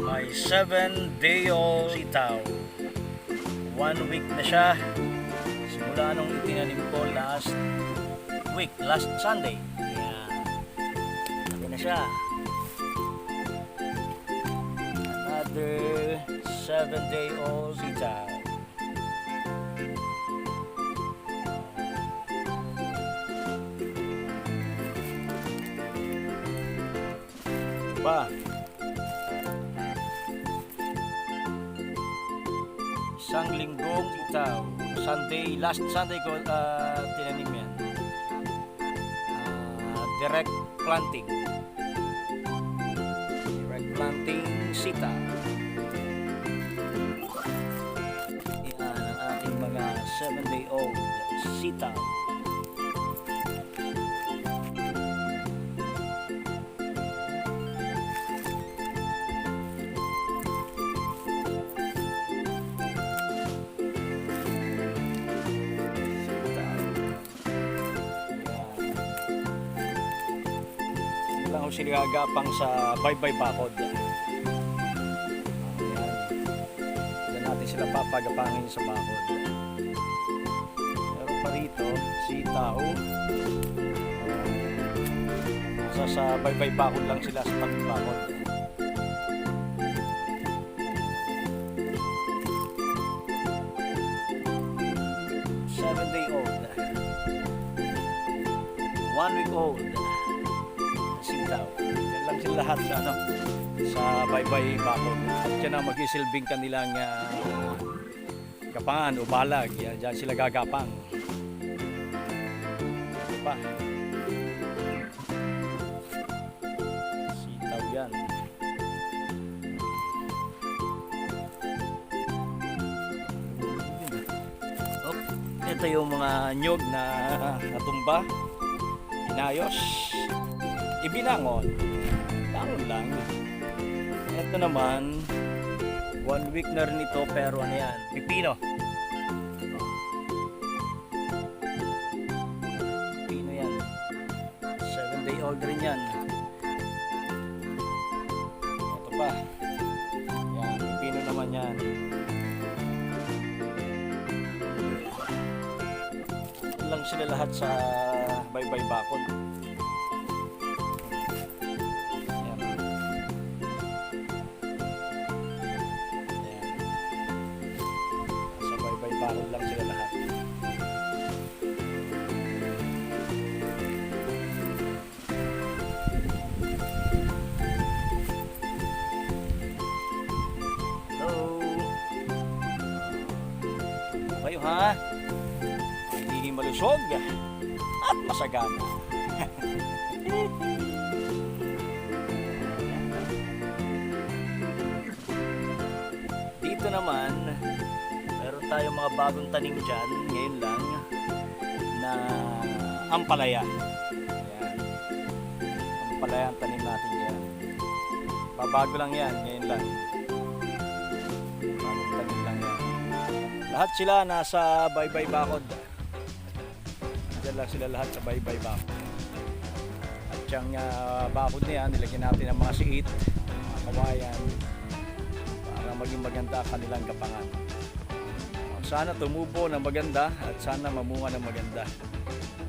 May 7 day old sitaw. One week na siya. Simula nung itinanim ko last week, last Sunday. Ayan. Laki na siya. Another 7 day old sitaw. Pa. Isang linggong itaw. Sunday, last Sunday ko uh, tinanim yan. Ah, direct planting. Direct planting sita. Yan ang ating mga 7 day old sitaw. Yan ako sinigagapang sa Baybay Bakod. Ayan. Diyan natin sila papagapangin sa bakod. Meron pa rito si Tao. Sa sa Baybay Bakod lang sila sa Pagbakod. Seven day old. One week old. Lahat sa ano sa baybay bakod. At yan ang magisilbing kanilang uh, kapangan o balag. Yan, dyan sila gagapang. Ano Pa. Sitaw yan. Oh, ito yung mga nyog na natumba inayos, ibinangon, bangon lang. Ito naman, one week na rin ito pero ano yan, pipino. Pipino yan. Seven day old rin yan. Ito pa. Yan, pipino naman yan. Ito lang sila lahat sa Baybay Bakod. Bakod lang sila lahat. Hello. Kayo ha? Hindi malusog at masagana. Dito naman, tayong mga bagong tanim dyan, ngayon lang, na ampalaya. Ayan. Ampalaya ang tanim natin dyan. Babago lang yan, ngayon lang. Bagong tanim lang yan. Lahat sila nasa Baybay Bakod. Diyan lang sila lahat sa Baybay Bakod. At yung uh, bakod na yan, nilagyan natin ng mga siit, mga kawayan, para maging maganda ang kanilang gapangan. Sana tumubo ng maganda at sana mamunga ng maganda.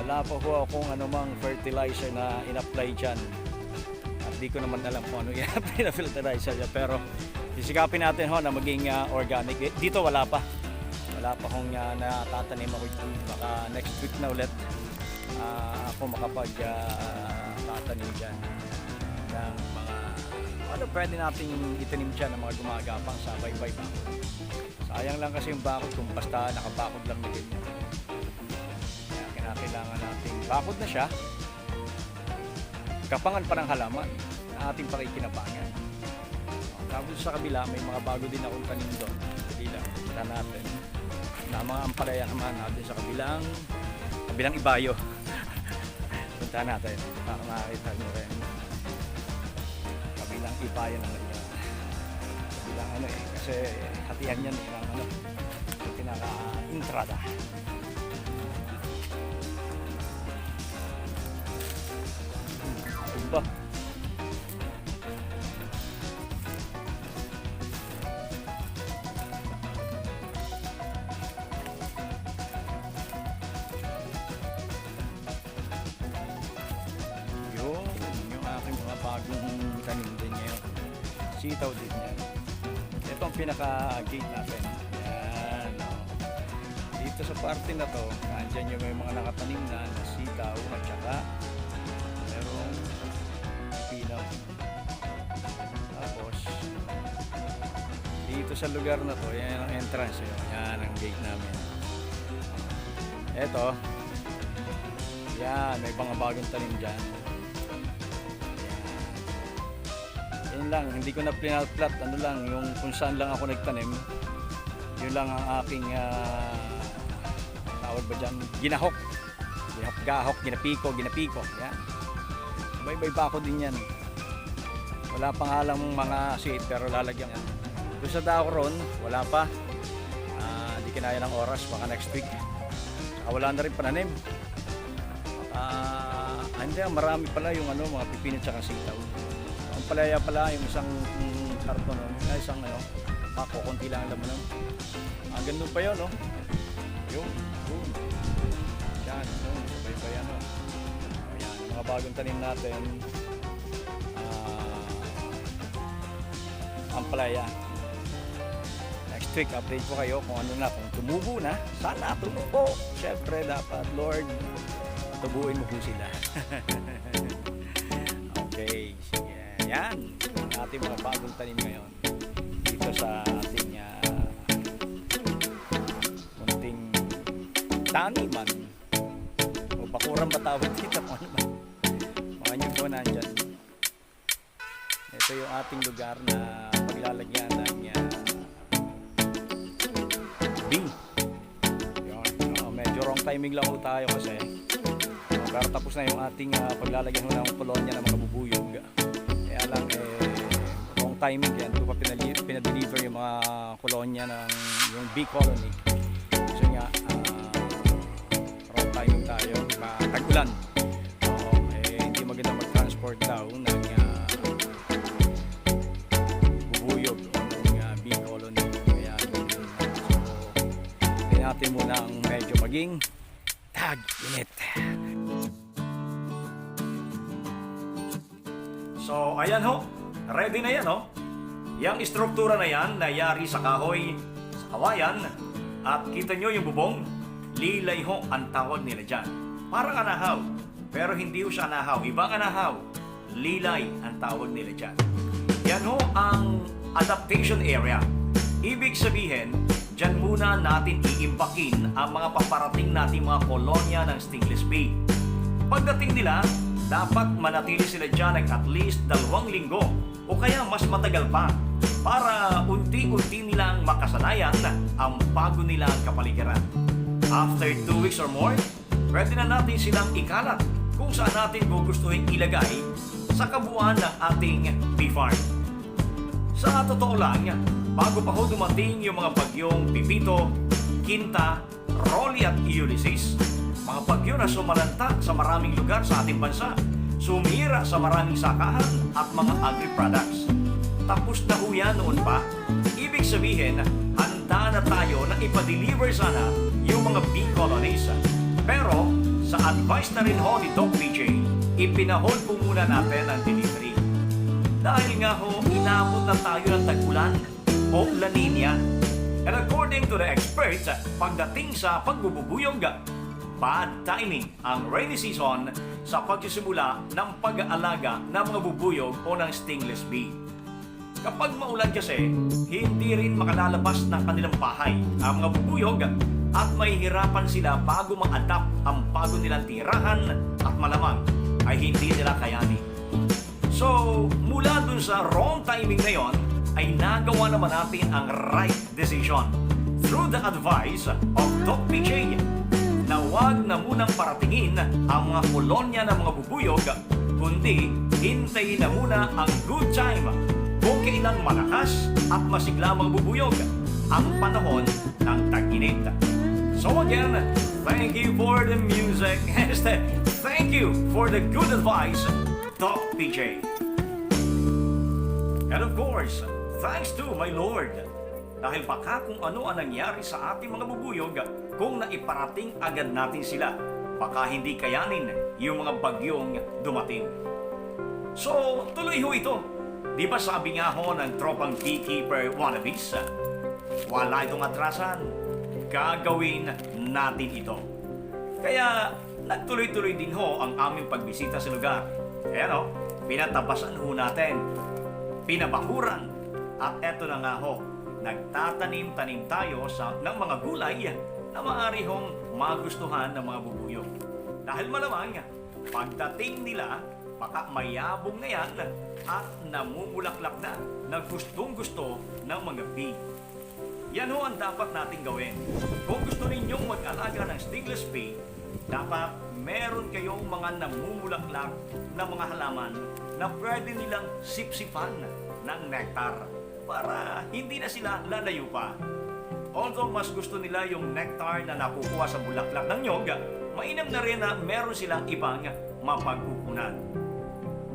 Wala pa ho akong anumang fertilizer na in-apply dyan. At di ko naman alam kung ano i-apply na fertilizer dyan. Pero isikapin natin ho na maging uh, organic. Eh, Dito wala pa. Wala pa kong uh, natatanim ako dyan. Baka next week na ulit ah, ako makapag uh, tatanim dyan ng mga ano pwede nating itanim dyan ng mga gumagapang sa baybay bakod. Sayang lang kasi yung bakod kung basta nakabakod lang na ganyan. Kaya kinakailangan nating bakod na siya. Kapangan pa ng halaman na ating pakikinabangan. Tapos sa kabila, may mga bago din akong tanim doon. Kabila, kita natin. Na mga ampalaya naman natin sa kabilang, kabilang ibayo. Punta natin para makakita nyo rin. Kabilang ibayo naman yun. Kabilang ano eh, kasi hatihan yan eh, ng ano, pinaka-intrada. Sitaw din yan. Ito ang pinaka-gate natin. Yan. oh. Dito sa parte na to, nandyan yung may mga nakatanim na na sitaw at saka merong pinaw. Tapos, dito sa lugar na to, yan ang entrance. Yun. Yan ang gate namin. Ito, yan, may mga bagong tanim dyan. Yun lang, hindi ko na pinalplat. Ano lang, yung kung saan lang ako nagtanim, yun lang ang aking ah, tawag ba dyan, ginahok. Ginahok, gahok, ginapiko, ginapiko. Yan. Bye-bye pa ako din yan. Wala pa nga lang mga seed pero lalagyan yan. Doon sa dako ron, wala pa. Ah, Hindi kinaya ng oras, baka next week. Saka wala na rin pananim. Ah, hindi, marami pala yung ano, mga pipino at sitaw. Ang palaya pala yung isang mm, karton, no? Yung isang ano, pako, konti lang ang laman nun. Ah, ganun pa yun, no? Yun, yun. Yan, yun, sabay-sabay ano. Ayan, yung mga bagong tanim natin. Ah, ang palaya. Next week, update ko kayo kung ano na, kung tumubo na. Sana tumubo. Siyempre, dapat, Lord, tubuin mo po sila. okay. Yan, ang ating mga bagong tanim ngayon. Dito sa ating uh, munting taniman. O bakurang batawad dito kung ano man. Mga nyo po nandyan. Ito yung ating lugar na paglalagyan ng uh. Yun. Uh, medyo wrong timing lang tayo kasi pero tapos na yung ating uh, paglalagyan ng kolonya ng mga bubuyog. Timing yan. Ko pa pinadeliver yung mga kolonya ng yung bee colony. Kasi nga, ah, wrong timing tayo. Ma- Tag-ulan. Oo, eh, hindi maganda mag-transport daw ng ah, bubuyog o ng uh, bee colony. Kaya. So, natin muna ang medyo maging tag-init. So, ayan ho. Ready na yan ho. Yang istruktura na yan na yari sa kahoy, sa kawayan, at kita nyo yung bubong, lilay ho ang tawag nila dyan. Parang anahaw, pero hindi ho siya anahaw. Ibang anahaw, lilay ang tawag nila dyan. Yan ho ang adaptation area. Ibig sabihin, dyan muna natin iimbakin ang mga paparating nating mga kolonya ng stingless bee. Pagdating nila, dapat manatili sila dyan ng at least dalawang linggo o kaya mas matagal pa para unti-unti nilang makasanayan ang bago nilang kapaligiran. After 2 weeks or more, pwede na natin silang ikalat kung saan natin gugustuhin ilagay sa kabuuan ng ating bee farm. Sa totoo lang, bago pa ho dumating yung mga bagyong Pipito, Kinta, Rolly at Ulysses, mga bagyo na sumalanta sa maraming lugar sa ating bansa, sumira sa maraming sakahan at mga agri-products. Tapos na ho yan noon pa. Ibig sabihin, handa na tayo na ipa-deliver sana yung mga bee colonies. Pero, sa advice na rin ho ni Doc PJ, ipinahol po muna natin ang delivery. Dahil nga ho, inabot na tayo ng tag-ulan o La Nina. And according to the experts, pagdating sa pagbububuyog, bad timing ang rainy season sa pagsisimula ng pag-aalaga ng mga bubuyog o ng stingless bee. Kapag maulan kasi, hindi rin makalalabas ng kanilang bahay ang mga bubuyog at mahihirapan sila bago ma-adapt ang bago nilang tirahan at malamang ay hindi nila kayanin. So, mula dun sa wrong timing na yon, ay nagawa naman natin ang right decision through the advice of Doc PJ na huwag na munang paratingin ang mga kolonya ng mga bubuyog, kundi hintayin na muna ang good time kailan malakas at masigla mga bubuyog ang panahon ng tag-init. So again, thank you for the music. thank you for the good advice, Doc PJ. And of course, thanks to my Lord. Dahil baka kung ano ang nangyari sa ating mga bubuyog kung naiparating agad natin sila, baka hindi kayanin yung mga bagyong dumating. So, tuloy ho ito. Di ba sabi nga ho ng tropang beekeeper wannabes, wala itong atrasan, gagawin natin ito. Kaya nagtuloy-tuloy din ho ang aming pagbisita sa lugar. Ayan o, pinatabasan ho natin, pinabakuran, at eto na nga ho, nagtatanim-tanim tayo sa, ng mga gulay na maaari hong magustuhan ng mga bubuyog. Dahil malamang, pagdating nila, baka mayabong na at namumulaklak na na gustong gusto ng mga bee. Yan ho ang dapat nating gawin. Kung gusto ninyong mag-alaga ng stingless bee, dapat meron kayong mga namumulaklak na mga halaman na pwede nilang sipsipan ng nectar para hindi na sila lalayo pa. Although mas gusto nila yung nectar na nakukuha sa bulaklak ng nyog, mainam na rin na meron silang ibang mapagkukunan.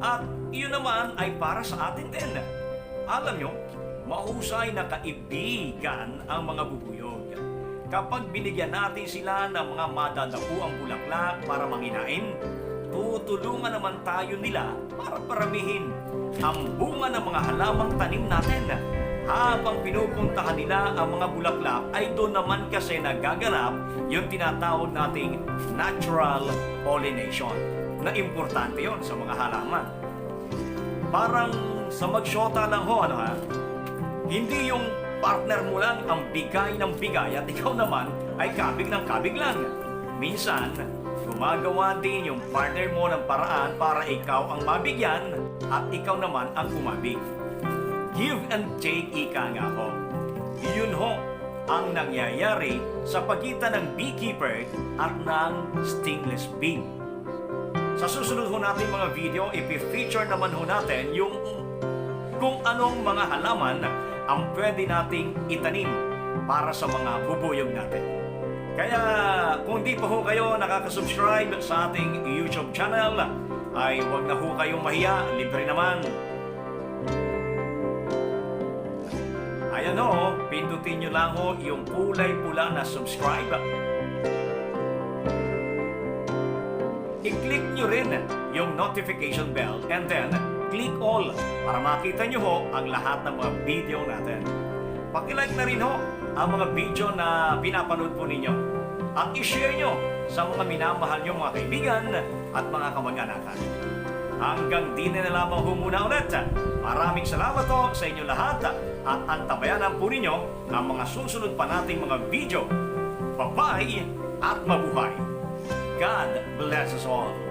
At iyon naman ay para sa atin din. Alam nyo, mahusay na kaibigan ang mga bubuyog. Kapag binigyan natin sila ng mga madadapuang bulaklak para manginain, tutulungan naman tayo nila para paramihin ang bunga ng mga halamang tanim natin. Habang pinupuntahan nila ang mga bulaklak ay doon naman kasi nagaganap yung tinatawag nating natural pollination na importante yon sa mga halaman. Parang sa magsyota lang ho, ano ha? Hindi yung partner mo lang ang bigay ng bigay at ikaw naman ay kabig ng kabig lang. Minsan, gumagawa din yung partner mo ng paraan para ikaw ang mabigyan at ikaw naman ang kumabig. Give and take ika nga ho. Yun ho ang nangyayari sa pagitan ng beekeeper at ng stingless bee. Sa susunod ho natin mga video, ipi-feature naman ho natin yung kung anong mga halaman ang pwede nating itanim para sa mga bubuyog natin. Kaya kung di pa ho kayo nakaka-subscribe sa ating YouTube channel, ay huwag na ho kayong mahiya, libre naman. Ayan o, pindutin nyo lang ho yung kulay pula na subscribe nyo rin yung notification bell and then click all para makita nyo ho ang lahat ng mga video natin. Pakilike na rin ho ang mga video na pinapanood po ninyo at i-share nyo sa mga minamahal nyo mga kaibigan at mga kamag-anakan. Hanggang di na lamang ho ulit. Maraming salamat ho sa inyo lahat at antabayanan po ninyo ang mga susunod pa nating mga video. Bye-bye at mabuhay! God bless us all.